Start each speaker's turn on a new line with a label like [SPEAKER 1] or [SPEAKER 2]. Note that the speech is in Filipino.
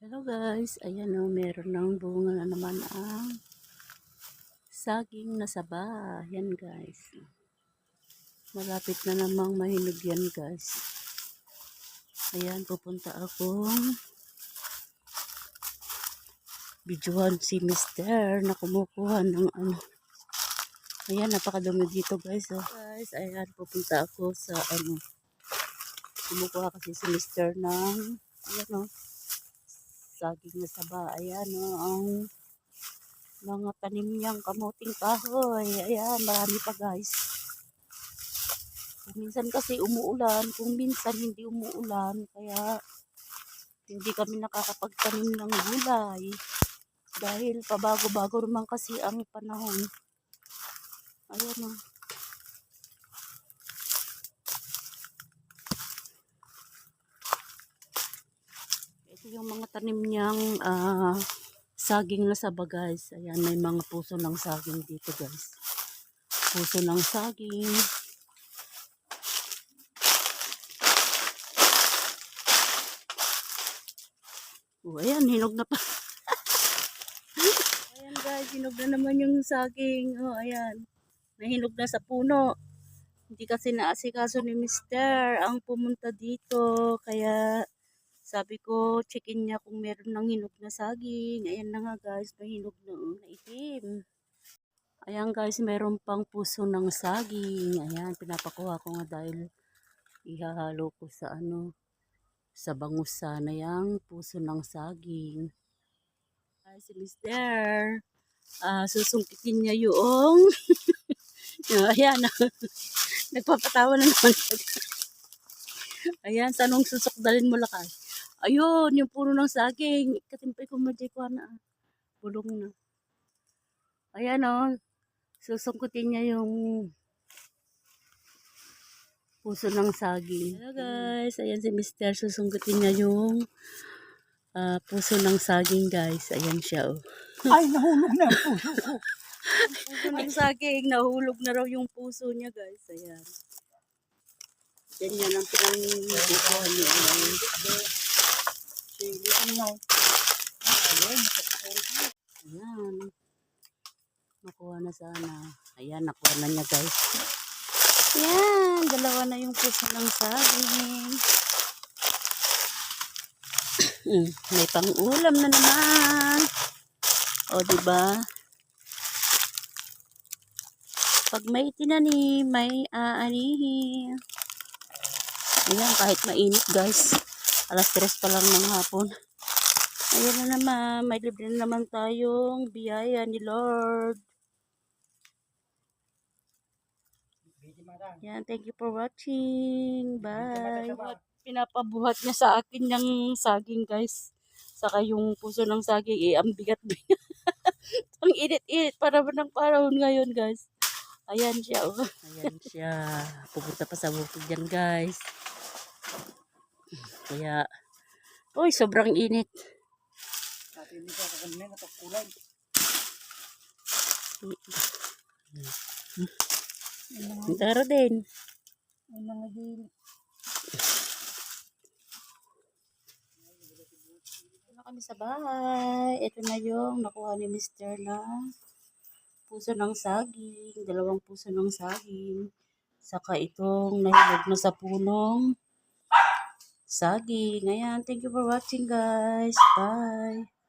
[SPEAKER 1] Hello guys, ayan o, meron ng bunga na naman ang saging na saba. Yan guys. Malapit na namang mahinog yan guys. Ayan, pupunta akong videohan si Mister na kumukuha ng ano. Ayan, napakadumi dito guys. Oh. Guys, ayan, pupunta ako sa ano. Kumukuha kasi si Mister ng ayan o saging na saba. Ayan o, ang mga tanim niyang kamuting kahoy. Ayan, marami pa guys. Minsan kasi umuulan, kung minsan hindi umuulan, kaya hindi kami nakakapagtanim ng gulay. Dahil pabago-bago naman kasi ang panahon. Ayan o. Yung mga tanim niyang ah, saging na saba guys. Ayan, may mga puso ng saging dito guys. Puso ng saging. Oh, ayan, hinog na pa. ayan guys, hinog na naman yung saging. Oh, ayan. Nahinog na sa puno. Hindi kasi naasikaso ni Mister ang pumunta dito. Kaya sabi ko, checkin niya kung meron ng hinog na saging. Ayan na nga guys, may hinog na, oh, na itim. Ayan guys, meron pang puso ng saging. Ayan, pinapakuha ko nga dahil ihahalo ko sa ano, sa bangus sana yung puso ng saging. Ay, si Mister, ah susungkitin niya yung, ayan, nagpapatawa na naman. ayan, sanong susukdalin mo lakay. Ayun, yung puno ng saging. Katimpay ko ko na. Bulong na. Ayan o. Oh, susungkutin niya yung puso ng saging. Hello guys. Ayan si Mister. Susungkutin niya yung ah, puso ng saging guys. Ayan siya o. Oh.
[SPEAKER 2] Ay, nahulog na ang puso ko.
[SPEAKER 1] puso ng saging. Nahulog na raw yung puso niya guys. Ayan. Yan yan ang pinang-pusuhan niya. Ayan.
[SPEAKER 2] Sige, ano?
[SPEAKER 1] Ayan. Nakuha na sana. Ayan, nakuha na niya guys. Ayan, dalawa na yung puso ng saging. May pang-ulam na naman. O, di ba? Pag may tinanim, may aanihin. Ayan, kahit mainit guys. Alas 3 pa lang ng hapon. Ayan na naman, may libre na naman tayong biyaya ni Lord. Yan, thank you for watching. Bye. Pinapabuhat niya sa akin yung saging, guys. Saka yung puso ng saging, eh, ang bigat-bigat. ang init-init para ng panahon ngayon, guys. Ayan siya, oh. Ayan siya. Pupunta pa sa bukid yan, guys. Kaya, uy, sobrang init.
[SPEAKER 2] Kanina natagkulay.
[SPEAKER 1] Tara din.
[SPEAKER 2] Ay, mga.
[SPEAKER 1] Ito na kami sa bahay. Ito na yung nakuha ni Mr. na puso ng saging. Dalawang puso ng saging. Saka itong nahilog na sa punong saging. Ayan, thank you for watching guys. Bye.